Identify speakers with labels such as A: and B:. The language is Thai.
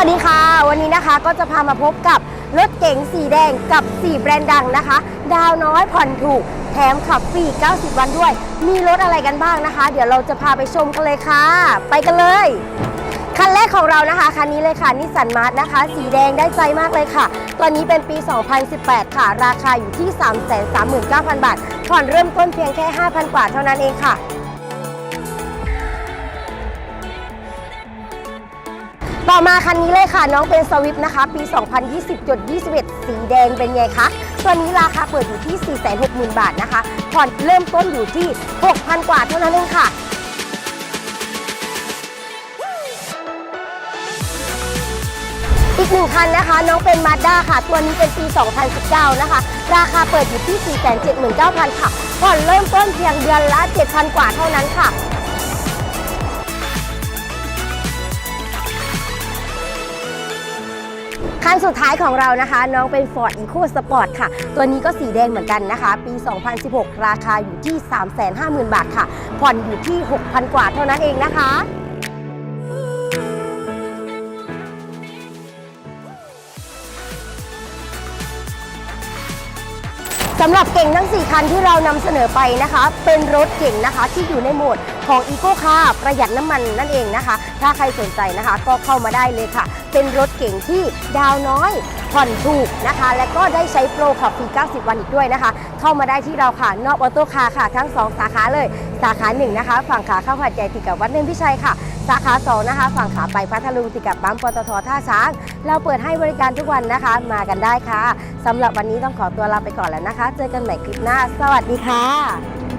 A: ัสดีค่ะ วันนี้นะคะก็จะพามาพบกับรถเก๋งสีแดงกับ 4 แบรนด์ดังนะคะ ดาวน้อยผ่อนถูก แถมขับฟรี 90 วันด้วย มีรถอะไรกันบ้างนะคะ เดี๋ยวเราจะพาไปชมกันเลยค่ะ ไปกันเลย คันแรกของเรานะคะ คันนี้เลยค่ะนิสสันมาร์ทนะคะ สีแดงได้ใจมากเลยค่ะตัวนี้เป็นปี 2018 ค่ะ ราคาอยู่ที่ 339,000 บาท ผ่อนเริ่มต้นเพียงแค่ 5,000 กว่าเท่านั้นเองค่ะ ต่อมาคันนี้เลยค่ะ น้องเป็นสวิฟนะคะ ปี 2020.21 สีแดงเป็นไงคะ ตัวนี้ราคาเปิดอยู่ที่ 460,000 บาทนะคะผ่อนเริ่มต้นอยู่ที่ 6,000 กว่าเท่านั้นเองค่ะอีกหนึ่งคันนะคะ น้องเป็นมาด้าค่ะ ตัวนี้เป็นปี 2019 นะคะ ราคาเปิดอยู่ที่ 479,000 ค่ะผ่อนเริ่มต้นเพียงเดือนละ 7,000 กว่าเท่านั้นค่ะ คันสุดท้ายของเรานะคะ น้องเป็น Ford Eco Sport ค่ะ ตัวนี้ก็สีแดงเหมือนกันนะคะ ปี 2016 ราคาอยู่ที่ 350,000 บาทค่ะ ผ่อนอยู่ที่ 6,000 กว่าเท่านั้นเองนะคะ สำหรับเก่งทั้ง 4 คันที่เรานำเสนอไปนะคะ เป็นรถเก่งนะคะที่อยู่ในโหมดของ Eco Car ประหยัดน้ำมันนั่นเองนะคะ ถ้าใครสนใจนะคะก็เข้ามาได้เลยค่ะ เป็นรถเก่งที่ดาวน้อยผ่อนถูกนะคะ และก็ได้ใช้โปรขับฟรี 90 วันอีกด้วยนะคะ เข้ามาได้ที่เราค่ะนอกออโต้คาร์ค่ะ ทั้ง 2 สาขาเลย สาขา1นะคะ ฝั่งขาเข้าหัดใหญ่ติดกับวัดเนินพิชัยค่ะ สาขา 2 นะคะ ฝั่งขาไปพัทลุงติดกับปั๊มปตทท่าช้าง เราเปิดให้บริการทุกวันนะคะ มากันได้ค่ะสำหรับวันนี้ต้องขอตัวลาไปก่อนแล้วนะคะ เจอกันใหม่คลิปหน้า สวัสดีค่ะ